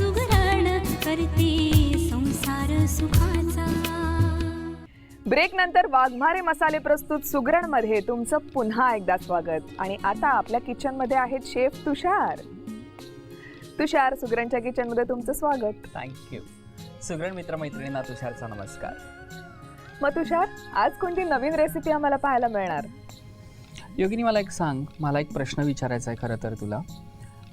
सुगरण करते संसार सुखाचा. ब्रेक नंतर वाघमारे मसाले प्रस्तुत सुगरणमध्ये तुमचं पुन्हा एकदा स्वागत. आणि आता आपल्या किचनमध्ये आहेत शेफ तुषार. तुषार सुगरणच्या किचनमध्ये तुमचं स्वागत. थँक्यू सुगरण मित्रमैत्रिणींना तुषारचा नमस्कार. मग तुषार आज कोणती नवीन रेसिपी आम्हाला पाहायला मिळणार? योगिनी मला एक सांग. मला एक प्रश्न विचारायचा आहे खरं तर तुला.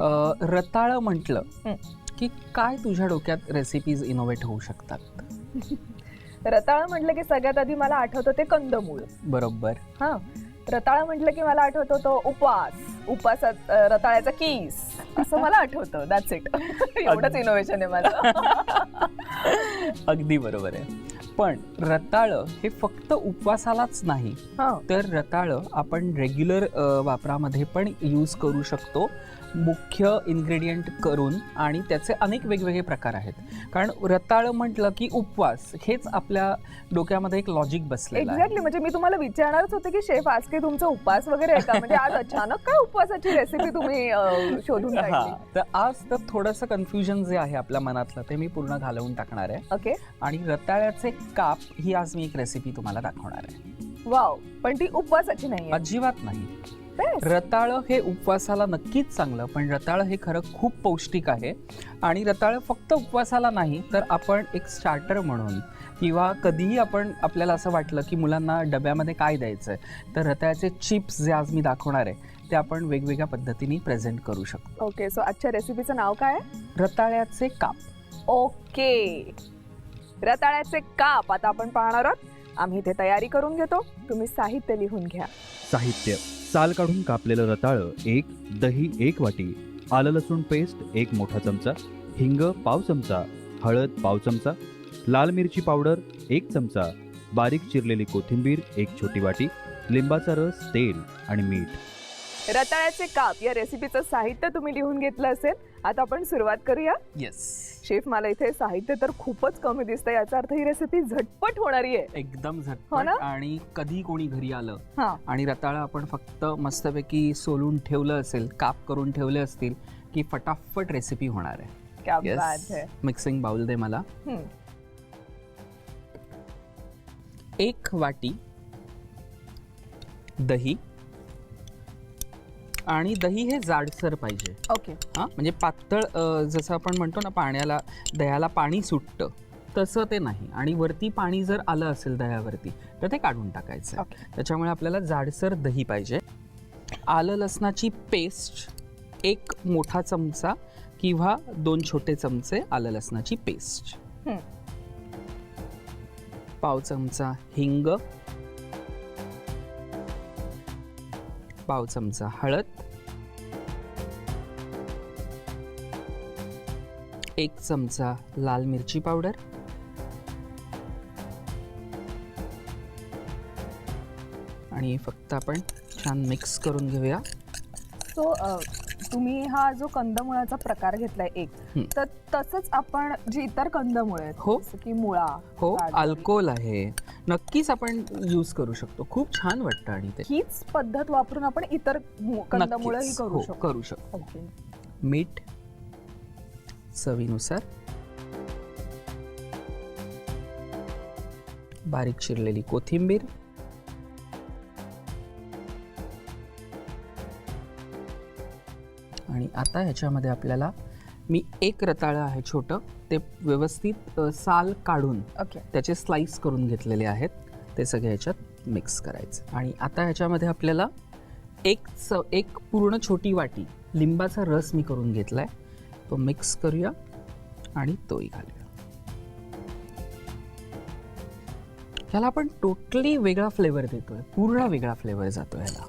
अं, रताळं म्हटलं हं. की काय तुझ्या डोक्यात रेसिपीज इनोव्हेट होऊ शकतात? रताळ म्हटलं की सगळ्यात आधी मला आठवतं ते कंदमूळ. बरोबर. हा. रताळ म्हटलं की मला आठवतो तो उपवास उपासात अं, रताळ्याचा कीस. असं मला आठवतं. दॅट्स इट एवढंच इनोव्हेशन आहे माझं. अगदी बरोबर आहे. पण रताळं हे फक्त उपवासालाच नाही. हा. तर रताळं आपण रेग्युलर वापरामध्ये पण यूज करू शकतो. मुख्य इन्ग्रेडियंट करून आणि त्याचे अनेक वेगवेगळे प्रकार आहेत. कारण रताळं म्हटलं की उपवास हेच आपल्या डोक्यामध्ये एक लॉजिक बसलेलं आहे. एक्झॅक्टली म्हणजे मी तुम्हाला विचारणारच होते की शेफ आज काही तुमचा उपवास वगैरे आहे का? म्हणजे आज अचानक काय उपवासाची रेसिपी तुम्ही अं, शोधून हा. काढली? तर आज तर थोडंसं कन्फ्युजन जे आहे आपल्या मनातलं ते मी पूर्ण घालवून टाकणार आहे. ओके आणि रताळ्याचे काप ही आज मी एक रेसिपी तुम्हाला दाखवणार आहे. वाव पण ती उपवासाची नाही अजिबात नाही. रताळं हे उपवासाला नक्कीच चांगलं पण रताळं हे खरं खूप पौष्टिक आहे. आणि रताळं फक्त उपवासाला नाही तर आपण एक स्टार्टर म्हणून किंवा कधीही आपण आपल्याला असं वाटलं की मुलांना डब्यामध्ये काय द्यायचं आहे तर रताळ्याचे चिप्स जे आज मी दाखवणार आहे ते आपण वेगवेगळ्या पद्धतीने प्रेझेंट करू शकतो. ओके सो आजच्या रेसिपीचं नाव काय आहे? रताळ्याचे काप. ओके रताळ्याचे काप आता आपण पाहणार आहोत. आम्ही इथे तयारी करून घेतो. तुम्ही साहित्य लिहून घ्या. साहित्य. साल काढून कापलेलं रताळं एक दही एक वाटी आलं लसूण पेस्ट एक मोठा चमचा हिंग पाव चमचा हळद पाव चमचा लाल मिरची पावडर एक चमचा बारीक चिरलेली कोथिंबीर एक छोटी वाटी लिंबाचा रस तेल आणि मीठ. रताळ्याचे काप या रेसिपीचं साहित्य तुम्ही लिहून घेतलं असेल. आता आपण सुरुवात करूया. येस शेफ मला इथे साहित्य तर खूपच कमी दिसतं याचा अर्थ ही रेसिपी झटपट होणारी आहे. एकदम हो झटपट ना? आणि कधी कोणी घरी आलं हा. आणि रताळं आपण फक्त मस्तपैकी सोलून ठेवलं असेल काप करून ठेवले असतील की फटाफट रेसिपी होणार आहे. क्या बात है. मिक्सिंग बाउल दे मला. हम्म. एक वाटी दही आणि दही हे जाडसर पाहिजे. ओके. हां म्हणजे पातळ अ, जसं आपण म्हणतो ना पाण्याला दह्याला पाणी सुटतं तसं ते नाही. आणि वरती पाणी जर आलं असेल दह्यावरती तर ते काढून टाकायचं. आहे. ओके. त्याच्यामुळे आपल्याला जाडसर दही पाहिजे. आलं लसणाची पेस्ट एक मोठा चमचा किंवा दोन छोटे चमचे आलं लसणाची पेस्ट. पाव चमचा हिंग पाव चमचा हळद एक चमचा लाल मिरची पावडर आणि फक्त आपण छान मिक्स करून घेऊया. सो तुम्ही हा जो कंदमुळाचा प्रकार घेतलाय एक. तर तसंच आपण जी इतर कंदमुळ हो. की मुळा हो अल्कोहोल आहे. नक्कीच आपण यूज करू शकतो. खूप छान वाटतं आणि ते. हीच पद्धत वापरून आपण इतर कंदमुळही नक्कीच. करू हो, शकतो. करू शकतो. मीठ चवीनुसार. बारीक चिरलेली कोथिंबीर. आता ह्याच्यामध्ये आपल्याला मी एक रताळं आहे छोटं ते व्यवस्थित अ, साल काढून ओके. त्याचे स्लाइस करून घेतलेले आहेत. ते सगळे ह्याच्यात मिक्स करायचं. आणि आता ह्याच्यामध्ये आपल्याला एक च एक पूर्ण छोटी वाटी लिंबाचा रस मी करून घेतलाय. तो मिक्स करूया आणि तोही घालूया. ह्याला आपण टोटली वेगळा फ्लेवर देतोय. पूर्ण वेगळा फ्लेवर जातो ह्याला.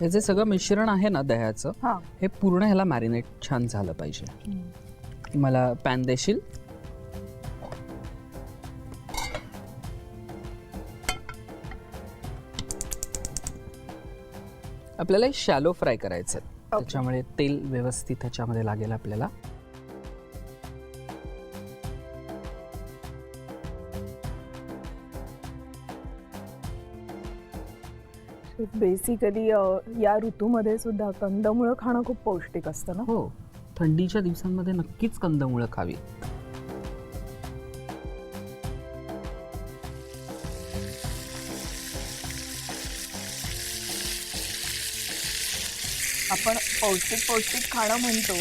हे जे सगळं मिश्रण आहे ना दह्याचं हा. हे पूर्ण ह्याला मॅरिनेट छान झालं पाहिजे. मला पॅन देशील? आपल्याला शॅलो फ्राय करायचं आहे त्याच्यामुळे तेल व्यवस्थित ह्याच्यामध्ये लागेल आपल्याला. बेसिकली या ऋतूमध्ये सुद्धा कंदमुळं खाणं खूप पौष्टिक असतं ना? हो. थंडीच्या दिवसांमध्ये नक्कीच कंदमुळं खावी. आपण पौष्टिक पौष्टिक खाणं म्हणतो.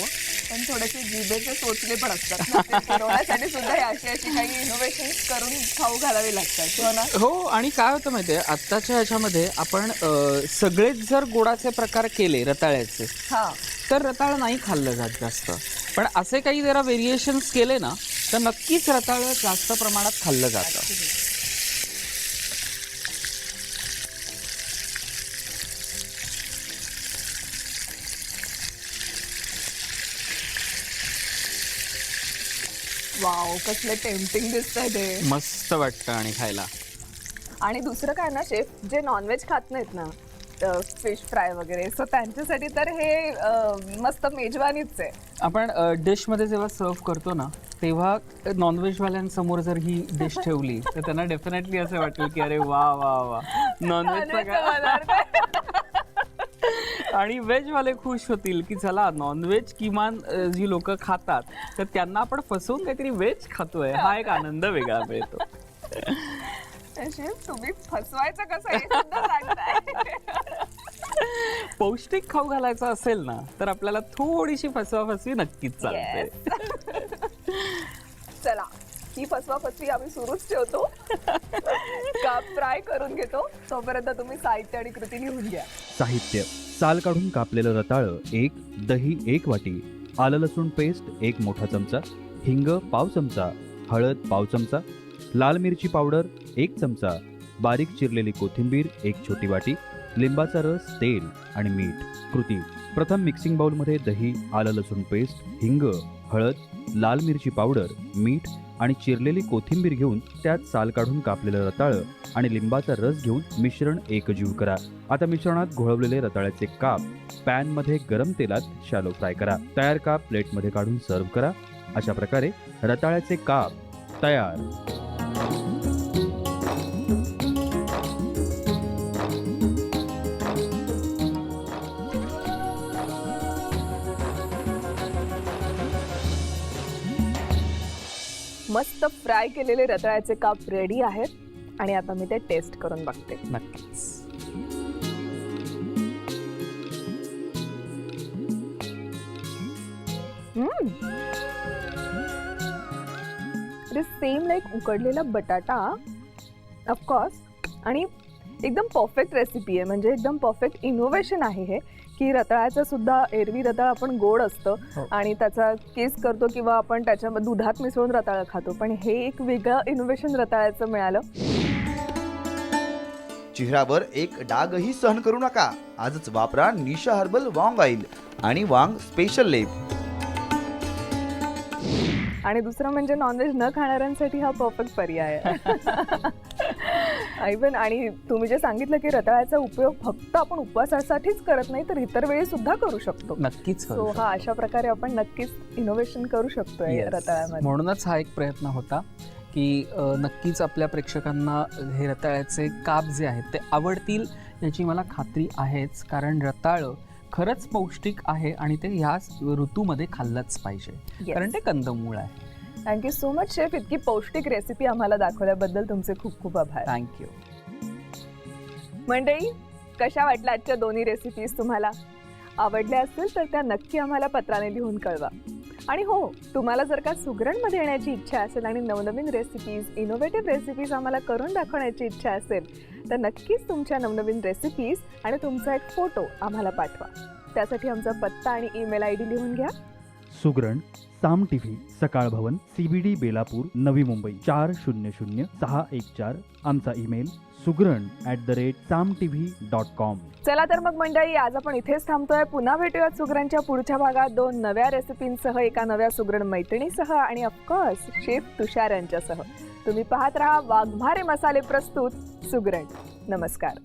पण थोडेसे जिभेचे सोचले पण असतात फिरवण्यासाठी सुद्धा हे अशी अशी काही इनोव्हेशन करून खाऊ घालावी लागतात. हो ना? हो आणि काय होतं माहितीये आत्ताच्या ह्याच्यामध्ये आपण अ, सगळेच जर गोडाचे प्रकार केले रताळ्याचे हा. तर रताळ नाही खाल्लं जात जास्त. पण असे काही जरा व्हेरिएशन्स केले ना तर नक्कीच रताळ जास्त प्रमाणात खाल्लं जातं. वाव कसले टेम्पटिंग दिसतंय ते. मस्त वाटतं आणि खायला. आणि दुसरं काय ना शेफ जे नॉनव्हेज खात नाहीत ना फिश फ्राय वगैरे सो त्यांच्यासाठी तर हे अं, मस्त मेजवानीच आहे. आपण डिशमध्ये जेव्हा सर्व करतो ना तेव्हा नॉनव्हेजवाल्यांसमोर जर ही डिश ठेवली तर त्यांना डेफिनेटली असं वाटेल की अरे वा वा वा. नॉनव्हेजचा काय? आणि व्हेजवाले खुश होतील की चला नॉनव्हेज किमान अ, जी लोक खातात तर त्यांना आपण फसवून काहीतरी व्हेज खातोय. हा एक आनंद वेगळा मिळतो. तुम्ही फसवायचं कसं हे सुद्धा सांगताय. पौष्टिक खाऊ घालायचं असेल ना तर आपल्याला थोडीशी फसवाफसवी नक्कीच चालते. चला ही फसवा फसवी आम्ही सुरूच ठेवतो. काप फ्राय करून घेतो. तोपर्यंत तुम्ही साहित्य आणि कृती लिहून घ्या. साहित्य. साल काढून कापलेलं रताळं एक दही एक वाटी आलं लसूण पेस्ट एक मोठा चमचा हिंग पाव चमचा हळद पाव चमचा लाल मिरची पावडर एक चमचा बारीक चिरलेली कोथिंबीर एक छोटी वाटी लिंबाचा रस तेल आणि मीठ कृती. प्रथम मिक्सिंग बाउलमध्ये दही आलं लसूण पेस्ट हिंग हळद लाल मिरची पावडर मीठ आणि चिरलेली कोथिंबीर घेऊन त्यात साल काढून कापलेलं रताळं आणि लिंबाचा रस घेऊन मिश्रण एकजीव करा. आता मिश्रणात घोळवलेले रताळ्याचे काप पॅनमध्ये गरम तेलात शॅलो फ्राय करा. तयार काप प्लेटमध्ये काढून सर्व करा. अशा प्रकारे रताळ्याचे काप तयार. मस्त फ्राय केलेले रताळ्याचे काप रेडी आहेत. आणि आता मी ते टेस्ट करून बघते. नक्कीच. सेम लाईक उकडलेला बटाटा ऑफकोर्स आणि एकदम परफेक्ट रेसिपी आहे. म्हणजे एकदम परफेक्ट इनोव्हेशन आहे हे. की रताळ्याचं सुद्धा एरवी रताळ आपण गोड असतं. हो. आणि त्याचा केस करतो किंवा आपण त्याच्यामध्ये दुधात मिसळून रताळं खातो. पण हे एक वेगळं इनोव्हेशन रताळ्याचं मिळालं. चेहऱ्यावर एक डागही सहन करू नका. आजच वापरा निशा हर्बल वांग ऑइल आणि वांग स्पेशल लेप आणि दुसरं म्हणजे नॉनव्हेज न खाणाऱ्यांसाठी हा परफेक्ट पर्याय आहे. इवन आणि तुम्ही जे सांगितलं की रताळ्याचा उपयोग फक्त आपण उपवासासाठीच करत नाही तर इतर वेळी सुद्धा करू शकतो. नक्कीच सो हा अशा प्रकारे आपण नक्कीच इनोव्हेशन करू शकतोय. रताळ्यामध्ये. म्हणूनच हा एक प्रयत्न होता की नक्कीच आपल्या प्रेक्षकांना हे रताळ्याचे काप जे आहेत ते आवडतील याची मला खात्री आहेच कारण रताळं खरंच पौष्टिक आहे आणि ते ह्या ऋतूमध्ये खाल्लंच पाहिजे. कारण ते कंदमूळ आहे. थँक्यू सो मच शेफ इतकी पौष्टिक रेसिपी आम्हाला दाखवल्याबद्दल तुमचे खूप खूप आभार. थँक्यू मंडळी कशा वाटल्या आजच्या दोन्ही रेसिपीज तुम्हाला? आवडल्या असतील तर त्या नक्की आम्हाला पत्राने लिहून कळवा. आणि हो तुम्हाला जर का सुगरणमध्ये येण्याची इच्छा असेल आणि नवनवीन रेसिपीज इनोव्हेटिव्ह रेसिपीज आम्हाला करून दाखवण्याची इच्छा असेल तर नक्कीच तुमच्या नवनवीन रेसिपीज आणि तुमचा एक फोटो आम्हाला पाठवा. त्यासाठी आमचा पत्ता आणि ईमेल आय डी लिहून घ्या. सुगरण साम टीव्ही सकाळ भवन सीबीडी बेलापूर नवी मुंबई. चार शून्य शून्य सहा एक चार आमचा email Sugaran at the rate Saam TV dot com चला तर मग मंडळी आज आपण इथेच थांबतोय. पुन्हा भेटूयात सुगरणच्या पुढच्या भागात. दोन नव्या रेसिपींसह एका नव्या सुगरण मैत्रिणीसह आणि ऑफकोर्स शेफ तुषार यांच्यासह. तुम्ही पाहत राहा वाघमारे मसाले प्रस्तुत सुगरण. नमस्कार.